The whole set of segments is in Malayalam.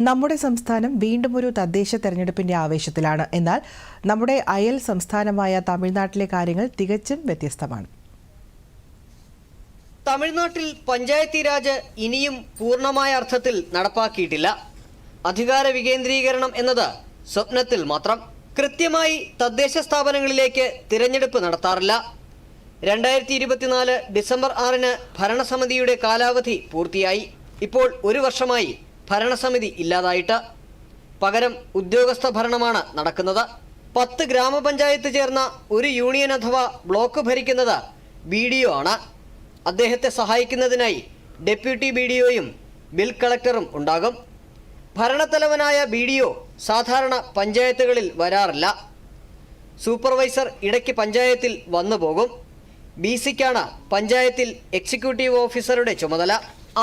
നമ്മുടെ സംസ്ഥാനം വീണ്ടും ഒരു തദ്ദേശ തെരഞ്ഞെടുപ്പിന്റെ ആവേശത്തിലാണ്. എന്നാൽ നമ്മുടെ അയൽ സംസ്ഥാനമായ തമിഴ്നാട്ടിലെ കാര്യങ്ങൾ തികച്ചും വ്യത്യസ്തമാണ്. തമിഴ്നാട്ടിൽ പഞ്ചായത്തി രാജ് ഇനിയും പൂർണമായ അർത്ഥത്തിൽ നടപ്പാക്കിയിട്ടില്ല. അധികാര വികേന്ദ്രീകരണം എന്നത് സ്വപ്നത്തിൽ മാത്രം. കൃത്യമായി തദ്ദേശ സ്ഥാപനങ്ങളിലേക്ക് തിരഞ്ഞെടുപ്പ് നടത്താറില്ല. രണ്ടായിരത്തി ഇരുപത്തിനാല് ഡിസംബർ ആറിന് ഭരണസമിതിയുടെ കാലാവധി പൂർത്തിയായി. ഇപ്പോൾ ഒരു വർഷമായി ഭരണസമിതി ഇല്ലാതായിട്ട് പകരം ഉദ്യോഗസ്ഥ ഭരണമാണ് നടക്കുന്നത്. പത്ത് ഗ്രാമപഞ്ചായത്ത് ചേർന്ന ഒരു യൂണിയൻ അഥവാ ബ്ലോക്ക് ഭരിക്കുന്നത് ബി ഡി ഒ ആണ്. അദ്ദേഹത്തെ സഹായിക്കുന്നതിനായി ഡെപ്യൂട്ടി ബി ഡി ഒയും ബിൽ കളക്ടറും ഉണ്ടാകും. ഭരണത്തലവനായ ബി ഡി ഒ സാധാരണ പഞ്ചായത്തുകളിൽ വരാറില്ല. സൂപ്പർവൈസർ ഇടയ്ക്ക് പഞ്ചായത്തിൽ വന്നു പോകും ബി സിക്കാണ് പഞ്ചായത്തിൽ എക്സിക്യൂട്ടീവ് ഓഫീസറുടെ ചുമതല.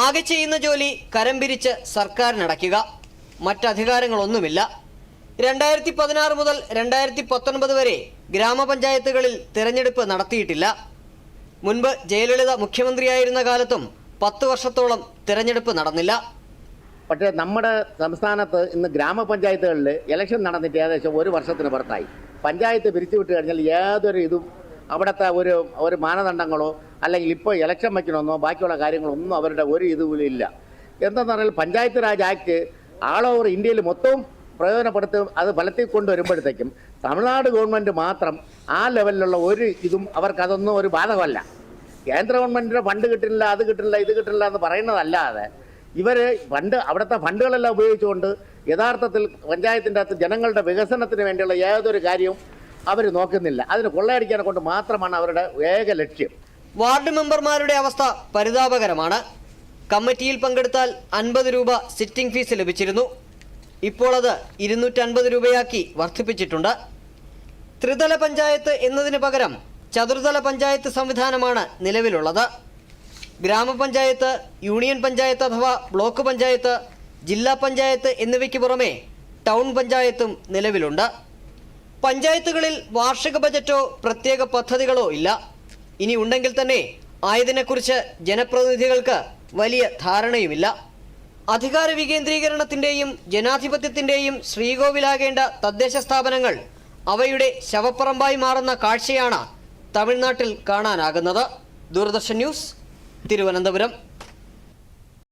ആകെ ചെയ്യുന്ന ജോലി കരം പിരിച്ച് സർക്കാരിനടയ്ക്കുക. മറ്റധികാരങ്ങളൊന്നുമില്ല. രണ്ടായിരത്തി പതിനാറ് മുതൽ രണ്ടായിരത്തി പത്തൊൻപത് വരെ ഗ്രാമപഞ്ചായത്തുകളിൽ തിരഞ്ഞെടുപ്പ് നടത്തിയിട്ടില്ല. മുൻപ് ജയലളിത മുഖ്യമന്ത്രിയായിരുന്ന കാലത്തും പത്ത് വർഷത്തോളം തിരഞ്ഞെടുപ്പ് നടന്നില്ല. പക്ഷേ നമ്മുടെ സംസ്ഥാനത്ത് ഇന്ന് ഗ്രാമപഞ്ചായത്തുകളിൽ ഇലക്ഷൻ നടന്നിട്ട് ഏകദേശം ഒരു വർഷത്തിന് പുറത്തായി. പഞ്ചായത്ത് പിരിച്ചുവിട്ട് കഴിഞ്ഞാൽ യാതൊരു ഇതും അവിടുത്തെ ഒരു ഒരു മാനദണ്ഡങ്ങളോ അല്ലെങ്കിൽ ഇപ്പോൾ ഇലക്ഷൻ വയ്ക്കണമെന്നോ ബാക്കിയുള്ള കാര്യങ്ങളൊന്നും അവരുടെ ഒരു ഇതുപോലും ഇല്ല. എന്തെന്ന് പറഞ്ഞാൽ panchayat raj act all over ഇന്ത്യയിൽ മൊത്തവും പ്രയോജനപ്പെടുത്തി അത് ഫലത്തിൽ കൊണ്ടുവരുമ്പോഴത്തേക്കും തമിഴ്നാട് ഗവൺമെന്റ് മാത്രം ആ ലെവലിലുള്ള ഒരു ഇതും അവർക്കതൊന്നും ഒരു ബാധകമല്ല. കേന്ദ്ര ഗവൺമെന്റിന്റെ ഫണ്ട് കിട്ടില്ല അത് കിട്ടില്ല ഇത് കിട്ടില്ല എന്ന് പറയുന്നതല്ലാതെ ഇവർ ഫണ്ട് അവിടുത്തെ ഫണ്ടുകളെല്ലാം ഉപയോഗിച്ചുകൊണ്ട് യഥാർത്ഥത്തിൽ പഞ്ചായത്തിന്റെ അകത്ത് ജനങ്ങളുടെ വികസനത്തിന് വേണ്ടിയുള്ള ഏതൊരു കാര്യവും അവർ നോക്കുന്നില്ല. അതിന് കൊള്ളയടിക്കാനെ കൊണ്ട് മാത്രമാണ് അവരുടെ ഏക ലക്ഷ്യം. വാർഡ് മെമ്പർമാരുടെ അവസ്ഥ പരിതാപകരമാണ്. കമ്മിറ്റിയിൽ പങ്കെടുത്താൽ അൻപത് രൂപ സിറ്റിംഗ് ഫീസ് ലഭിച്ചിരുന്നു. ഇപ്പോൾ അത് ഇരുന്നൂറ്റൻപത് രൂപയാക്കി വർദ്ധിപ്പിച്ചിട്ടുണ്ട്. ത്രിതല പഞ്ചായത്ത് എന്നതിന് പകരം ചതുർതല പഞ്ചായത്ത് സംവിധാനമാണ് നിലവിലുള്ളത്. ഗ്രാമപഞ്ചായത്ത് യൂണിയൻ പഞ്ചായത്ത് അഥവാ ബ്ലോക്ക് പഞ്ചായത്ത് ജില്ലാ പഞ്ചായത്ത് എന്നിവയ്ക്ക് പുറമെ ടൗൺ പഞ്ചായത്തും നിലവിലുണ്ട്. പഞ്ചായത്തുകളിൽ വാർഷിക ബജറ്റോ പ്രത്യേക പദ്ധതികളോ ഇല്ല. ഇനി ഉണ്ടെങ്കിൽ തന്നെ ആയതിനെക്കുറിച്ച് ജനപ്രതിനിധികൾക്ക് വലിയ ധാരണയുമില്ല. അധികാര വികേന്ദ്രീകരണത്തിന്റെയും ജനാധിപത്യത്തിന്റെയും ശ്രീകോവിലാകേണ്ട തദ്ദേശ സ്ഥാപനങ്ങൾ അവയുടെ ശവപ്പറമ്പായി മാറുന്ന കാഴ്ചയാണ് തമിഴ്നാട്ടിൽ കാണാനാകുന്നത്. ദൂരദർശൻ ന്യൂസ് തിരുവനന്തപുരം.